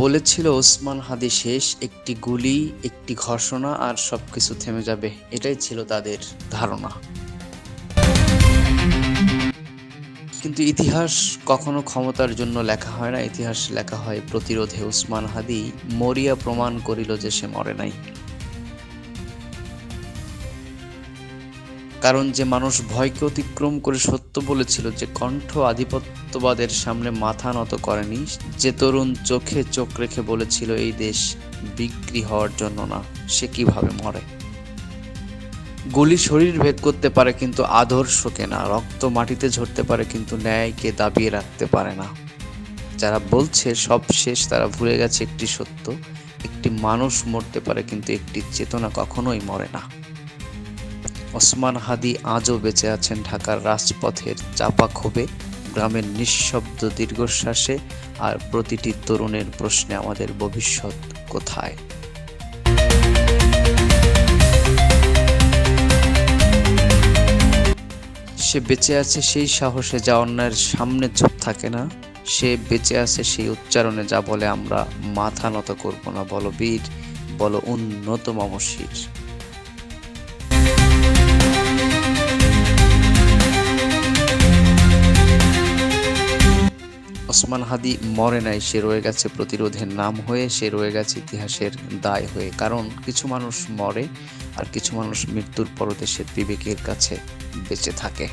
বলেছিল, ওসমান হাদি শেষ, একটি গুলি, একটি ঘোষণা আর সবকিছু থেমে যাবে। এটাই ছিল তাদের ধারণা। কিন্তু ইতিহাস কখনো ক্ষমতার জন্য লেখা হয় না। ইতিহাস লেখা হয়, প্রতিরোধে উসমান হাদি মরিয়া প্রমাণ করিল যে সে মরে নাই। কারণ যে মানুষ ভয়কে অতিক্রম করে সত্য বলেছিল যে কণ্ঠ আধিপত্যবাদের সামনে মাথা নত করেনি, যে তরুণ চোখে চোখ রেখে বলেছিল, এই দেশ বিক্রি হওয়ার জন্য না, সে কীভাবে মরে? গুলি শরীর ভেদ করতে পারে কিন্তু আদর্শকে না, রক্ত মাটিতে ঝরতে পারে কিন্তু ন্যায়কে দাবিয়ে রাখতে পারে না। যারা বলছে সব শেষ, তারা ভুলে গেছে একটি সত্য, একটি মানুষ মরতে পারে কিন্তু একটি চেতনা কখনোই মরে না। ওসমান হাদি আজও বেঁচে আছেন ঢাকার রাজপথের চাপা ক্ষোভে, গ্রামের নিঃশব্দ দীর্ঘশ্বাসে আর প্রতিটি তরুণের প্রশ্নে আমাদের ভবিষ্যৎ কোথায়? সে বেঁচে আছে সেই সাহসে যা অন্যায়ের সামনে চুপ থাকে না, সে বেঁচে আছে সেই উচ্চারণে যা বলে আমরা মাথা নত করব না, বলো বীর, বলো উন্নত মমশির। ওসমান হাদি মরে নাই, সে রয়ে গেছে প্রতিরোধের নাম হয়ে, সে রয়ে গেছে ইতিহাসের দায় হয়ে। কারণ কিছু মানুষ মরে আর কিছু মানুষ মৃত্যুর পর দেশের বিবেকের কাছে বেঁচে থাকে।